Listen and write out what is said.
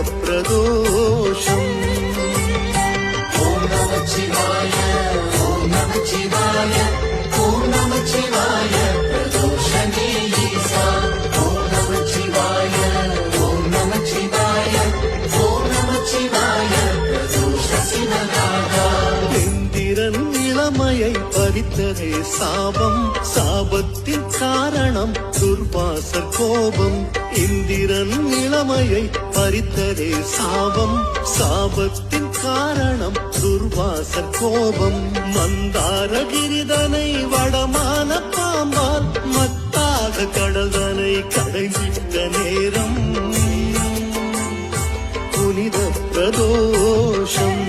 பிரதோஷம் ஓம் நமச்சிவாய ஓம் நமச்சிவாய ஓம் நமச்சிவாய பிரதோஷமே ஈசா ஓம் ஓம் ஓம் இளமையை பறித்ததே சாபம். சாபத்தின் காரணம் துர்வாச கோபம். இந்திரன் கடமையை பறித்ததே சாபம். சாபத்தின் காரணம் துர்வாச கோபம். மந்தார கிரிதனை வடமான பாம்பால் மத்தாக கடல்தனை கடைஞ்சிட்ட நேரம். புனித பிரதோஷம்.